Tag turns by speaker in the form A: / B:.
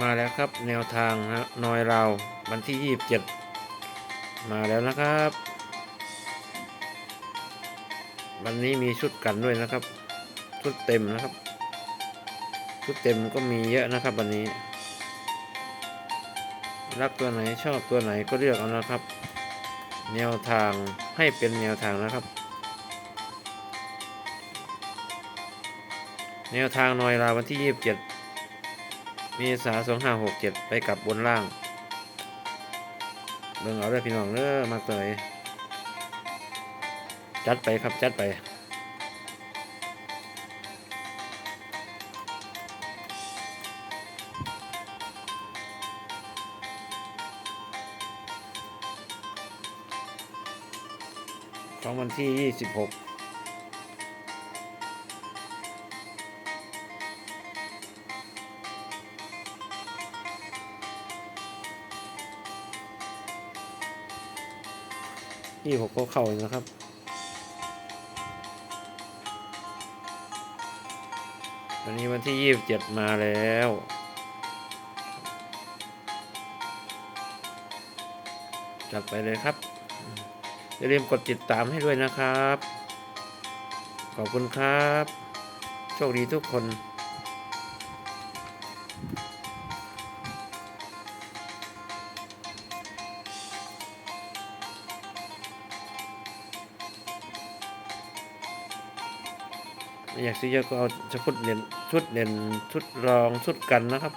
A: มาแล้วครับ แนวทางนะนอยเราวันที่ 27 มาแล้วนะครับ วันนี้มีชุดกันด้วยนะครับ ชุดเต็มนะครับ ชุดเต็มก็มีเยอะนะครับวันนี้ รักตัวไหนชอบตัวไหนก็เลือกเอานะครับ แนวทางให้เป็นแนวทางนะครับ แนวทางนอยลาวันที่ 27 เมษา2567ไปกับบนล่างเบิ่งเอาเลยพี่น้องเด้อมากเลยจัดไปครับจัดไปของวันที่ 26 ยี่หกก็เข้านะครับวันนี้วันที่ยี่สิบเจ็ดมาแล้วจัดไปเลยครับ อย่าลืมกดติดตามให้ด้วยนะครับ ขอบคุณครับ โชคดีทุกคน อยากซื้อเยอะก็เอาชุดเรียนชุดเรียนชุดรองชุดกันนะครับ